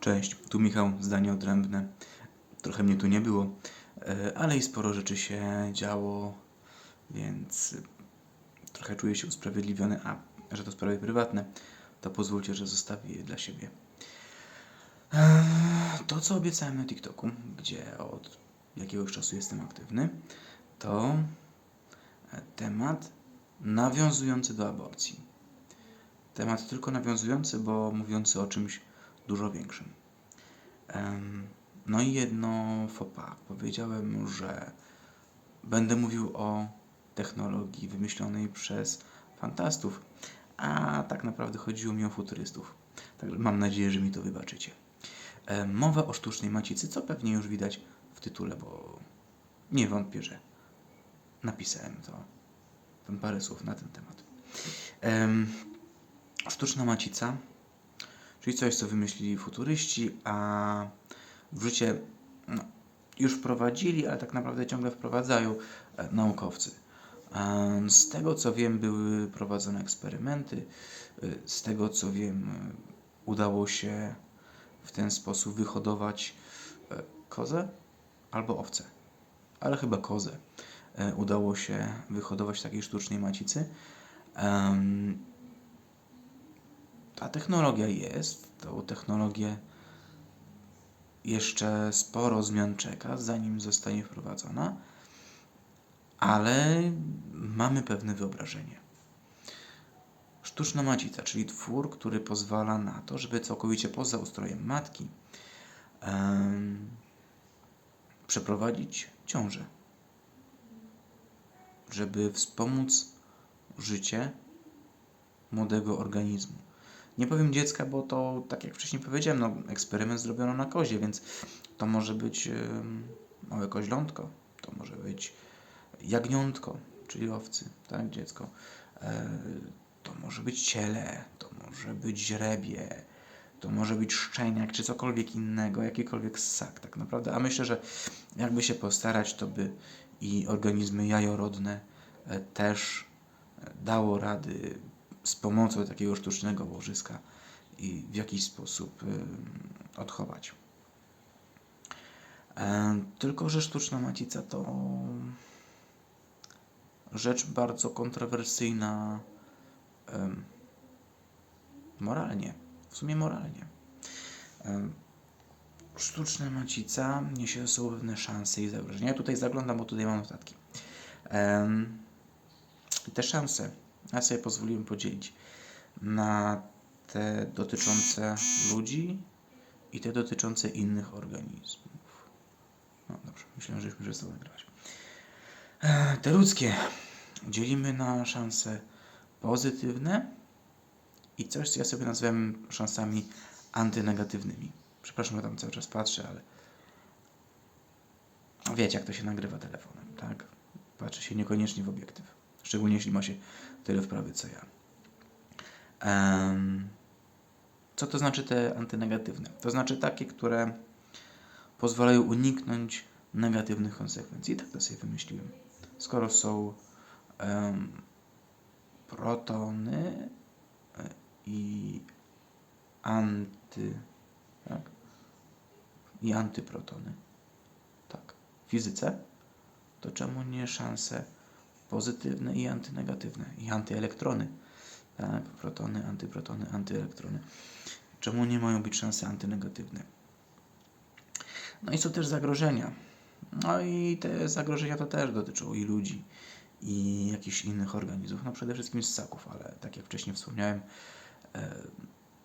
Cześć, tu Michał, zdanie odrębne. Trochę mnie tu nie było, e, ale i sporo rzeczy się działo, więc trochę czuję się usprawiedliwiony, a że to sprawy prywatne, to pozwólcie, że zostawię je dla siebie. E, To, co obiecałem na TikToku, gdzie od jakiegoś czasu jestem aktywny, to temat nawiązujący do aborcji. Temat tylko nawiązujący, bo mówiący o czymś dużo większym. No i jedno pas. Powiedziałem, że będę mówił o technologii wymyślonej przez fantastów, a tak naprawdę chodziło mi o futurystów. Także mam nadzieję, że mi to wybaczycie. Mowa o sztucznej macicy, co pewnie już widać w tytule, bo nie wątpię, że napisałem to, tam parę słów na ten temat. Em, Sztuczna macica, czyli coś, co wymyślili futuryści, a w życie no, już wprowadzili, ale tak naprawdę ciągle wprowadzają e, naukowcy. Em, Z tego co wiem, były prowadzone eksperymenty. y, Z tego co wiem, udało się w ten sposób wyhodować e, kozę albo owcę, ale chyba kozę. E, Udało się wyhodować takiej sztucznej macicy. Ta technologia jest, tą technologię jeszcze sporo zmian czeka, zanim zostanie wprowadzona, ale mamy pewne wyobrażenie. Sztuczna macica, czyli twór, który pozwala na to, żeby całkowicie poza ustrojem matki em, przeprowadzić ciążę, żeby wspomóc życie młodego organizmu. Nie powiem dziecka, bo to, tak jak wcześniej powiedziałem, no, eksperyment zrobiono na kozie, więc to może być małe koźlątko, to może być jagniątko, czyli owcy, tak, dziecko. E, to może być ciele, to może być źrebie, to może być szczeniak, czy cokolwiek innego, jakikolwiek ssak tak naprawdę. A myślę, że jakby się postarać, to by i organizmy jajorodne e, też e, dało rady z pomocą takiego sztucznego łożyska i w jakiś sposób em, odchować. E, Tylko, że sztuczna macica to rzecz bardzo kontrowersyjna moralnie, w sumie moralnie. Em, Sztuczna macica niesie ze sobą pewne szanse i zagrożenia. Ja tutaj zaglądam, bo tutaj mam notatki. Te szanse ja sobie pozwoliłem podzielić na te dotyczące ludzi i te dotyczące innych organizmów. No dobrze, myślałem, że już przestał nagrywać. E, Te ludzkie dzielimy na szanse pozytywne i coś, co ja sobie nazwałem szansami antynegatywnymi. Przepraszam, że tam cały czas patrzę, ale wiecie, jak to się nagrywa telefonem, tak? Patrzy się niekoniecznie w obiektyw. Szczególnie jeśli ma się tyle wprawy co ja. Em, co to znaczy te antynegatywne? To znaczy takie, które pozwalają uniknąć negatywnych konsekwencji. I tak to sobie wymyśliłem. Skoro są em, protony e, i anty, tak? I antyprotony, tak, w fizyce, to czemu nie szanse pozytywne i antynegatywne i antyelektrony, tak? Protony, antyprotony, antyelektrony. Czemu nie mają być szanse antynegatywne? No i są też zagrożenia. No i te zagrożenia to też dotyczą i ludzi, i jakichś innych organizmów. No przede wszystkim ssaków, ale tak jak wcześniej wspomniałem, e,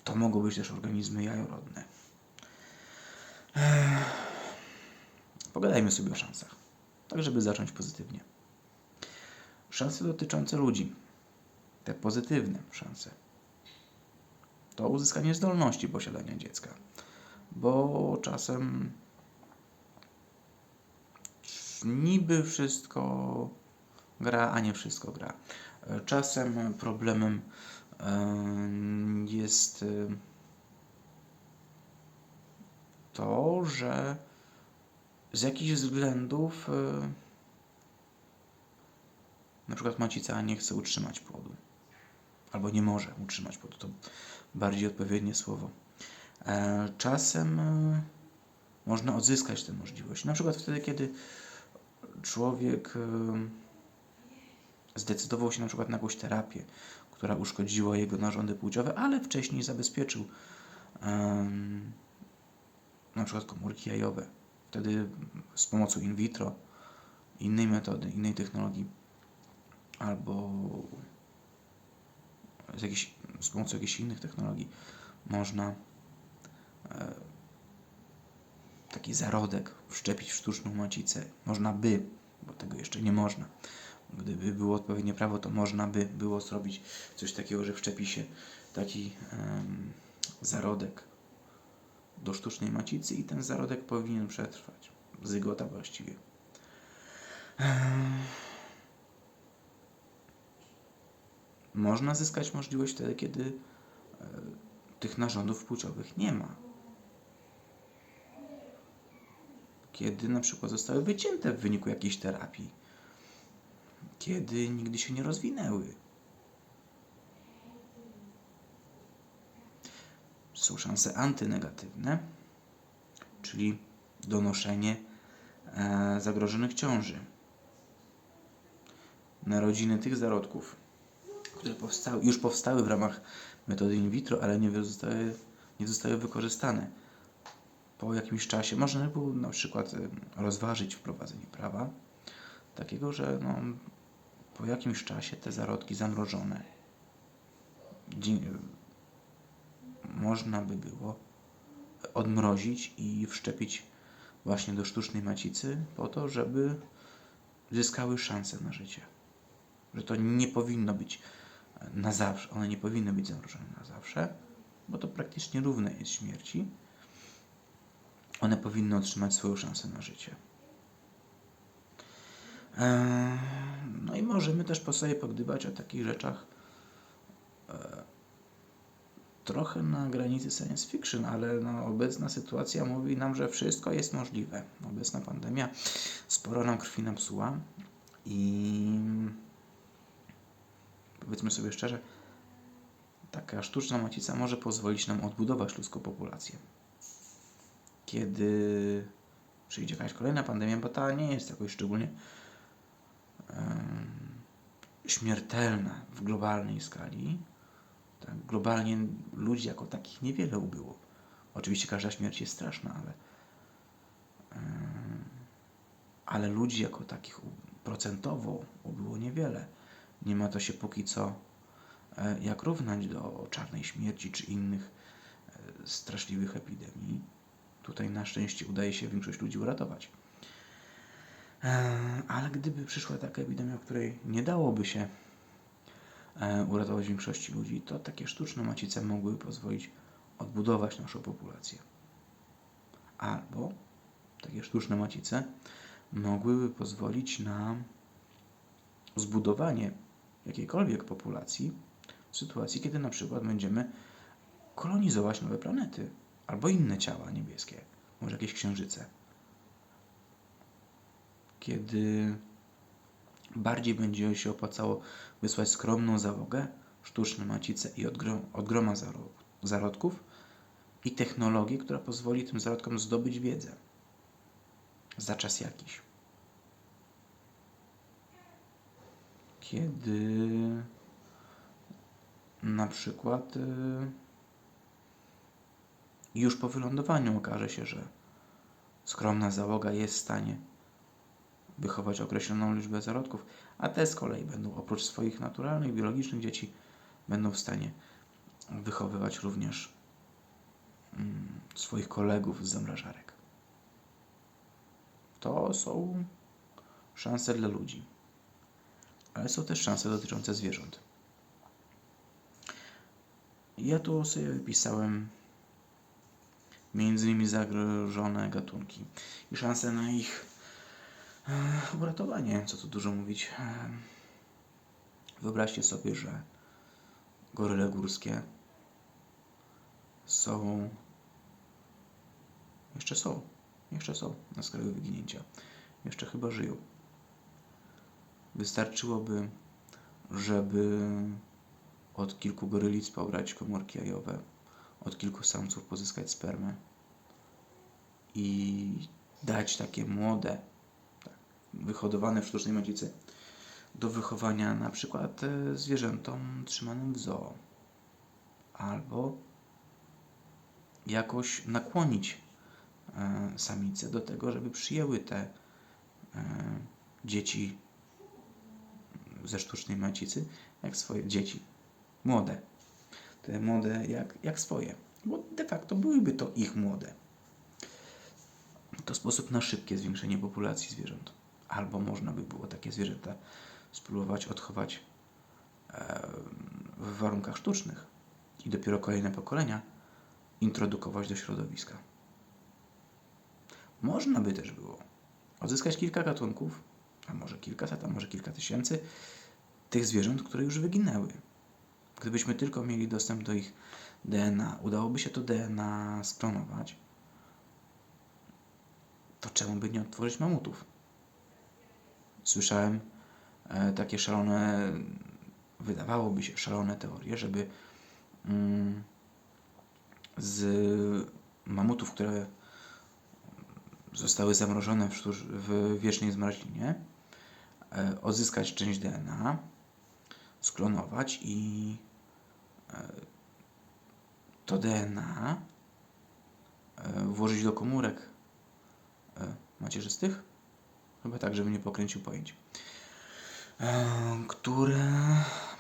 to mogą być też organizmy jajorodne. Ech. Pogadajmy sobie o szansach, tak żeby zacząć pozytywnie. Szanse dotyczące ludzi, te pozytywne szanse, to uzyskanie zdolności posiadania dziecka, bo czasem niby wszystko gra, a nie wszystko gra. Czasem problemem em, jest to, że z jakichś względów na przykład macica nie chce utrzymać płodu albo nie może utrzymać płodu, to bardziej odpowiednie słowo. E, Czasem e, można odzyskać tę możliwość. Na przykład wtedy, kiedy człowiek e, zdecydował się na przykład na jakąś terapię, która uszkodziła jego narządy płciowe, ale wcześniej zabezpieczył em, na przykład komórki jajowe. Wtedy z pomocą in vitro, innej metody, innej technologii, albo z, jakichś, z pomocą jakichś innych technologii można e, taki zarodek wszczepić w sztuczną macicę. Można by, bo tego jeszcze nie można. Gdyby było odpowiednie prawo, to można by było zrobić coś takiego, że wszczepi się taki em, zarodek do sztucznej macicy i ten zarodek powinien przetrwać. Zygota właściwie. Można zyskać możliwość wtedy, kiedy e, tych narządów płciowych nie ma. Kiedy na przykład zostały wycięte w wyniku jakiejś terapii. Kiedy nigdy się nie rozwinęły. Są szanse antynegatywne, czyli donoszenie e, zagrożonych ciąży. Narodziny tych zarodków, które powstały, już powstały w ramach metody in vitro, ale nie zostały, nie zostały wykorzystane. Po jakimś czasie można by było na przykład rozważyć wprowadzenie prawa takiego, że no, po jakimś czasie te zarodki zamrożone można by było odmrozić i wszczepić właśnie do sztucznej macicy po to, żeby zyskały szansę na życie. Że to nie powinno być na zawsze, one nie powinny być zamrożone na zawsze, bo to praktycznie równe jest śmierci. One powinny otrzymać swoją szansę na życie. Eee, No i możemy też po sobie pogdybać o takich rzeczach e, trochę na granicy science fiction, ale no, obecna sytuacja mówi nam, że wszystko jest możliwe. Obecna pandemia sporo nam krwi napsuła i powiedzmy sobie szczerze, taka sztuczna macica może pozwolić nam odbudować ludzką populację. Kiedy przyjdzie jakaś kolejna pandemia, bo ta nie jest jakoś szczególnie śmiertelna w globalnej skali, tak, globalnie ludzi jako takich niewiele ubyło. Oczywiście każda śmierć jest straszna, ale, ale ludzi jako takich procentowo ubyło niewiele. Nie ma to się póki co e, jak równać do czarnej śmierci czy innych e, straszliwych epidemii. Tutaj na szczęście udaje się większość ludzi uratować. E, Ale gdyby przyszła taka epidemia, której nie dałoby się uratować większości ludzi, to takie sztuczne macice mogłyby pozwolić odbudować naszą populację. Albo takie sztuczne macice mogłyby pozwolić na zbudowanie jakiejkolwiek populacji w sytuacji, kiedy na przykład będziemy kolonizować nowe planety albo inne ciała niebieskie, może jakieś księżyce. Kiedy bardziej będzie się opłacało wysłać skromną załogę, sztuczne macice i od, gro, od groma zaro- zarodków i technologię, która pozwoli tym zarodkom zdobyć wiedzę za czas jakiś. Kiedy na przykład y, już po wylądowaniu okaże się, że skromna załoga jest w stanie wychować określoną liczbę zarodków, a te z kolei będą oprócz swoich naturalnych, biologicznych dzieci, będą w stanie wychowywać również mm, swoich kolegów z zamrażarek. To są szanse dla ludzi, ale są też szanse dotyczące zwierząt. Ja tu sobie wypisałem między innymi zagrożone gatunki i szanse na ich e, uratowanie, co tu dużo mówić. E, Wyobraźcie sobie, że goryle górskie są jeszcze są, jeszcze są na skraju wyginięcia. Jeszcze chyba żyją. Wystarczyłoby, żeby od kilku gorylic pobrać komórki jajowe, od kilku samców pozyskać spermę i dać takie młode, tak, wyhodowane w sztucznej macicy do wychowania na przykład e, zwierzętom trzymanym w zoo. Albo jakoś nakłonić e, samice do tego, żeby przyjęły te e, dzieci ze sztucznej macicy, jak swoje dzieci, młode. Te młode jak, jak swoje, bo de facto byłyby to ich młode. To sposób na szybkie zwiększenie populacji zwierząt. Albo można by było takie zwierzęta spróbować odchować w warunkach sztucznych i dopiero kolejne pokolenia introdukować do środowiska. Można by też było odzyskać kilka gatunków, a może kilkaset, a może kilka tysięcy tych zwierząt, które już wyginęły. Gdybyśmy tylko mieli dostęp do ich DNA, udałoby się to DNA sklonować, to czemu by nie odtworzyć mamutów? Słyszałem e, takie szalone, wydawałoby się szalone teorie, żeby mm, z mamutów, które zostały zamrożone w, w wiecznej zmarzlinie, e, odzyskać część DNA, sklonować i e, to DNA e, włożyć do komórek e, macierzystych, chyba tak, żeby nie pokręcił pojęć, e, które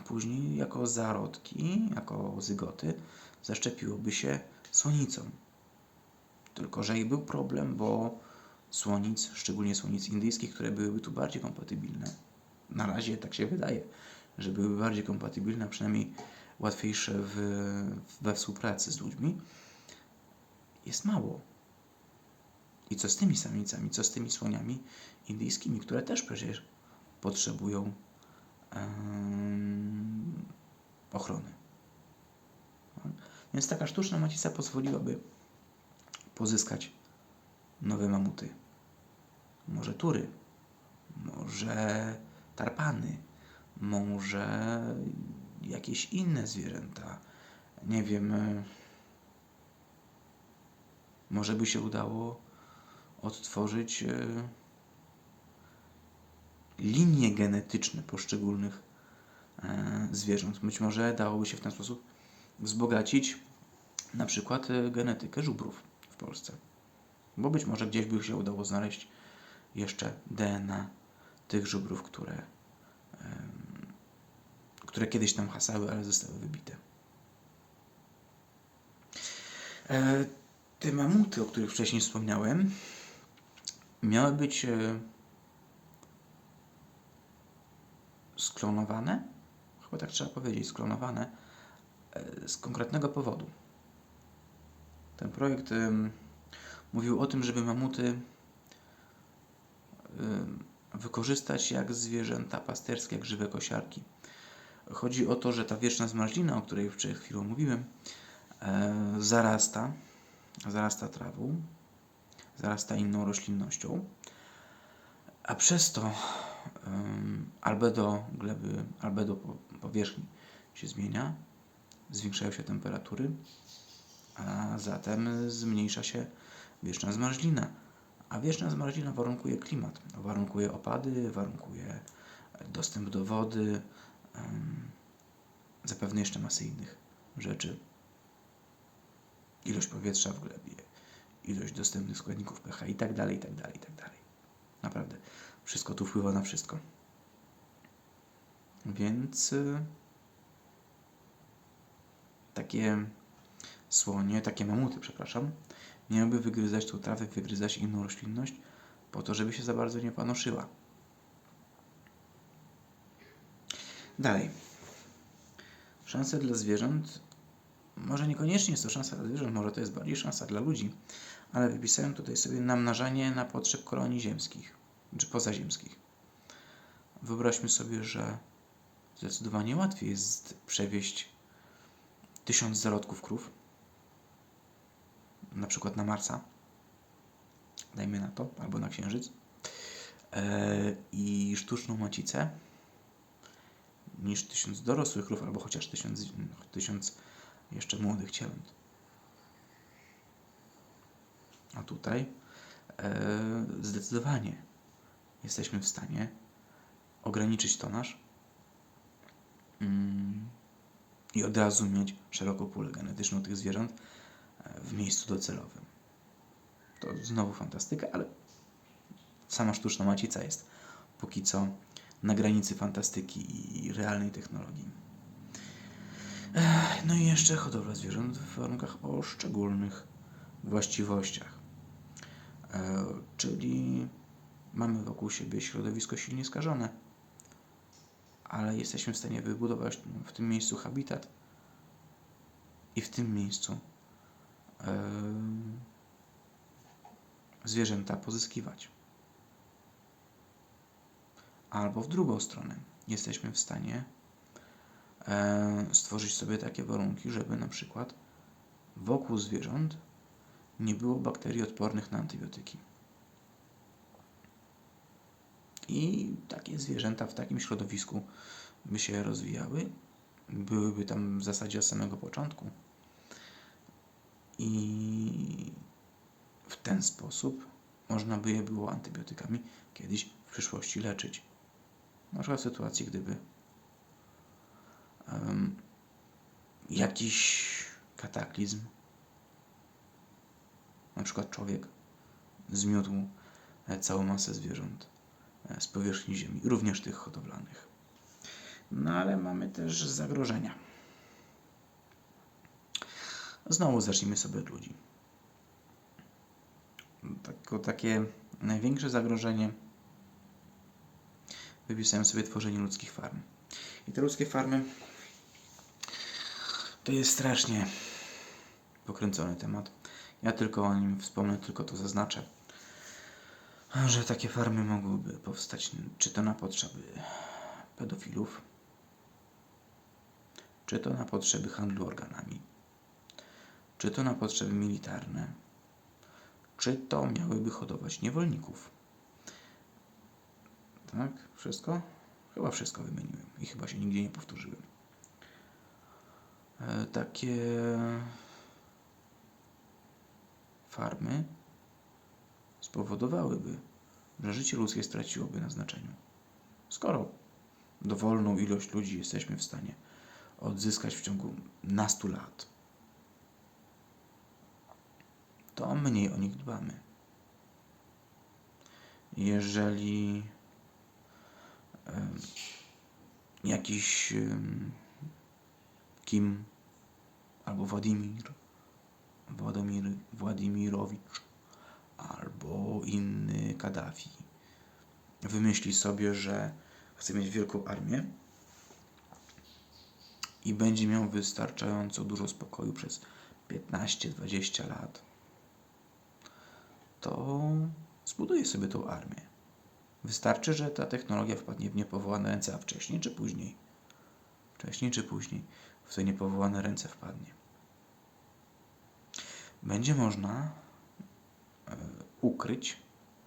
później jako zarodki, jako zygoty zaszczepiłyby się słonicą. Tylko, że i był problem, bo słonic, szczególnie słonic indyjskich, które byłyby tu bardziej kompatybilne, na razie tak się wydaje, że byłyby bardziej kompatybilne, przynajmniej łatwiejsze w, we współpracy z ludźmi, jest mało. I co z tymi samicami, co z tymi słoniami indyjskimi, które też przecież potrzebują ochrony. Więc taka sztuczna macica pozwoliłaby pozyskać nowe mamuty. Może tury, może tarpany, może jakieś inne zwierzęta. Nie wiem. Może by się udało odtworzyć e, linie genetyczne poszczególnych e, zwierząt. Być może dałoby się w ten sposób wzbogacić na przykład e, genetykę żubrów w Polsce. Bo być może gdzieś by się udało znaleźć jeszcze DNA tych żubrów, które, które kiedyś tam hasały, ale zostały wybite. E, te mamuty, o których wcześniej wspomniałem, miały być e, sklonowane, chyba tak trzeba powiedzieć, sklonowane e, z konkretnego powodu. Ten projekt mówił o tym, żeby mamuty wykorzystać jak zwierzęta pasterskie, jak żywe kosiarki. Chodzi o to, że ta wieczna zmarzlina, o której przed chwilą mówiłem, e, zarasta, zarasta trawą, zarasta inną roślinnością, a przez to albedo gleby, albedo po- powierzchni się zmienia, zwiększają się temperatury, a zatem zmniejsza się wieczna zmarzlina. A wieczna zmarzlina warunkuje klimat, warunkuje opady, warunkuje dostęp do wody, zapewne jeszcze masy innych rzeczy. Ilość powietrza w glebie, ilość dostępnych składników pH i tak dalej, i tak dalej, i tak dalej. Naprawdę, wszystko tu wpływa na wszystko. Więc y, takie słonie, takie mamuty, przepraszam, miałyby wygryzać tą trawę, wygryzać inną roślinność, po to, żeby się za bardzo nie panoszyła. Dalej. Szanse dla zwierząt. Może niekoniecznie jest to szansa dla zwierząt, może to jest bardziej szansa dla ludzi, ale wypisałem tutaj sobie namnażanie na potrzeb kolonii ziemskich czy pozaziemskich. Wyobraźmy sobie, że zdecydowanie łatwiej jest przewieźć tysiąc zarodków krów, na przykład na Marsa, dajmy na to, albo na Księżyc, e, i sztuczną macicę, niż tysiąc dorosłych krów, albo chociaż tysiąc, tysiąc jeszcze młodych cieląt. A tutaj e, zdecydowanie jesteśmy w stanie ograniczyć tonaż mm, i od razu mieć szeroką pulę genetyczną tych zwierząt w miejscu docelowym. To znowu fantastyka, ale sama sztuczna macica jest póki co na granicy fantastyki i realnej technologii. Ech, No i jeszcze hodowla zwierząt w warunkach o szczególnych właściwościach. E, czyli mamy wokół siebie środowisko silnie skażone, ale jesteśmy w stanie wybudować w tym miejscu habitat i w tym miejscu zwierzęta pozyskiwać. Albo w drugą stronę, jesteśmy w stanie e, stworzyć sobie takie warunki, żeby na przykład wokół zwierząt nie było bakterii odpornych na antybiotyki. I takie zwierzęta w takim środowisku by się rozwijały, byłyby tam w zasadzie od samego początku. I ten sposób można by je było antybiotykami kiedyś w przyszłości leczyć. Na przykład w sytuacji, gdyby em, jakiś kataklizm, na przykład człowiek zmiótł e, całą masę zwierząt e, z powierzchni Ziemi, również tych hodowlanych. No ale mamy też zagrożenia. Znowu zacznijmy sobie od ludzi. Tako, takie największe zagrożenie wypisałem sobie tworzenie ludzkich farm. I te ludzkie farmy to jest strasznie pokręcony temat. Ja tylko o nim wspomnę, tylko to zaznaczę, że takie farmy mogłyby powstać czy to na potrzeby pedofilów, czy to na potrzeby handlu organami, czy to na potrzeby militarne, czy to miałyby hodować niewolników. Tak? Wszystko? Chyba wszystko wymieniłem i chyba się nigdzie nie powtórzyłem. E, takie farmy spowodowałyby, że życie ludzkie straciłoby na znaczeniu. Skoro dowolną ilość ludzi jesteśmy w stanie odzyskać w ciągu nastu lat, to mniej o nich dbamy. Jeżeli jakiś Kim albo Władimir, Władimir Władimirowicz albo inny Kaddafi wymyśli sobie, że chce mieć wielką armię i będzie miał wystarczająco dużo spokoju przez 15-20 lat, to zbuduje sobie tą armię. Wystarczy, że ta technologia wpadnie w niepowołane ręce, a wcześniej czy później, wcześniej czy później w te niepowołane ręce wpadnie. Będzie można e, ukryć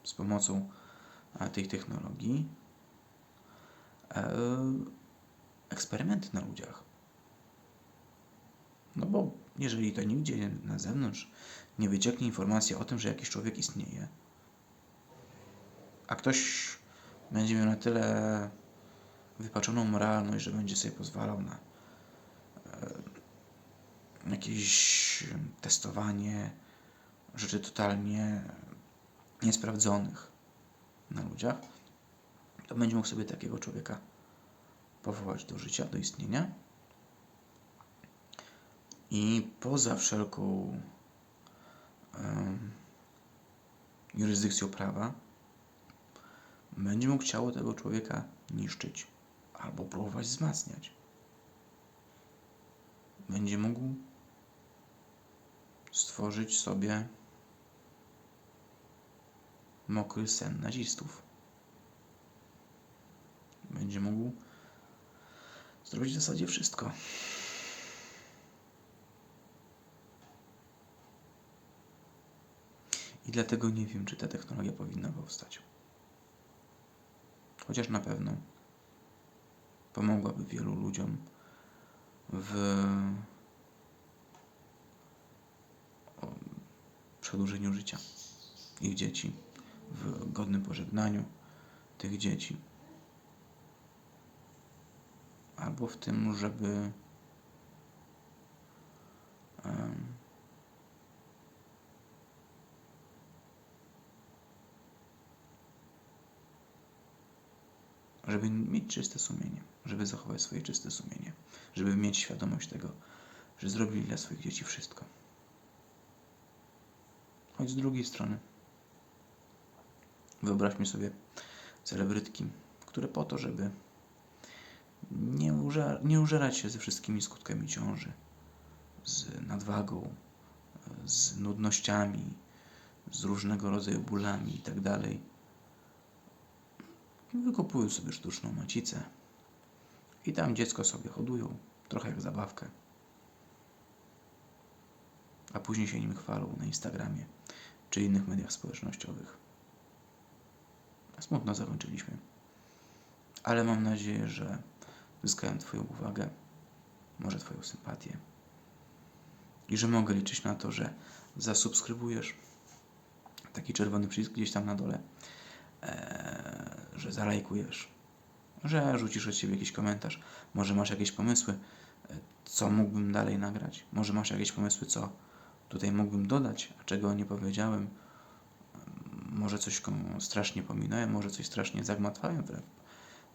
z pomocą e, tej technologii e, eksperymenty na ludziach. No bo jeżeli to nigdzie na zewnątrz nie wycieknie informacja o tym, że jakiś człowiek istnieje, a ktoś będzie miał na tyle wypaczoną moralność, że będzie sobie pozwalał na e, jakieś testowanie rzeczy totalnie niesprawdzonych na ludziach, to będzie mógł sobie takiego człowieka powołać do życia, do istnienia i poza wszelką em, jurysdykcją prawa będzie mógł ciało tego człowieka niszczyć albo próbować wzmacniać. Będzie mógł stworzyć sobie mokry sen nazistów. Będzie mógł zrobić w zasadzie wszystko. I dlatego nie wiem, czy ta technologia powinna powstać. Chociaż na pewno pomogłaby wielu ludziom w przedłużeniu życia. ich dzieci, w godnym pożegnaniu tych dzieci. Albo w tym, żeby em, żeby mieć czyste sumienie, żeby zachować swoje czyste sumienie, żeby mieć świadomość tego, że zrobili dla swoich dzieci wszystko. Choć z drugiej strony, wyobraźmy sobie celebrytki, które po to, żeby nie, uża- nie użerać się ze wszystkimi skutkami ciąży, z nadwagą, z nudnościami, z różnego rodzaju bólami itd. Wykupują sobie sztuczną macicę i tam dziecko sobie hodują, trochę jak zabawkę. A później się nim chwalą na Instagramie czy innych mediach społecznościowych. Smutno zakończyliśmy. Ale mam nadzieję, że zyskałem Twoją uwagę, może Twoją sympatię i że mogę liczyć na to, że zasubskrybujesz taki czerwony przycisk gdzieś tam na dole, eee, że zalajkujesz, że rzucisz od siebie jakiś komentarz, może masz jakieś pomysły, e, co mógłbym dalej nagrać, może masz jakieś pomysły, co tutaj mógłbym dodać, a czego nie powiedziałem, Em, może coś strasznie pominąłem, może coś strasznie zagmatwałem wbrew,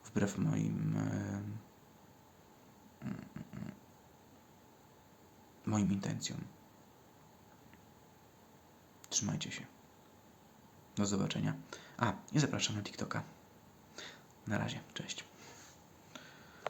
wbrew moim em, moim intencjom. Trzymajcie się. Do zobaczenia. A, i zapraszam na TikToka. Na razie, cześć.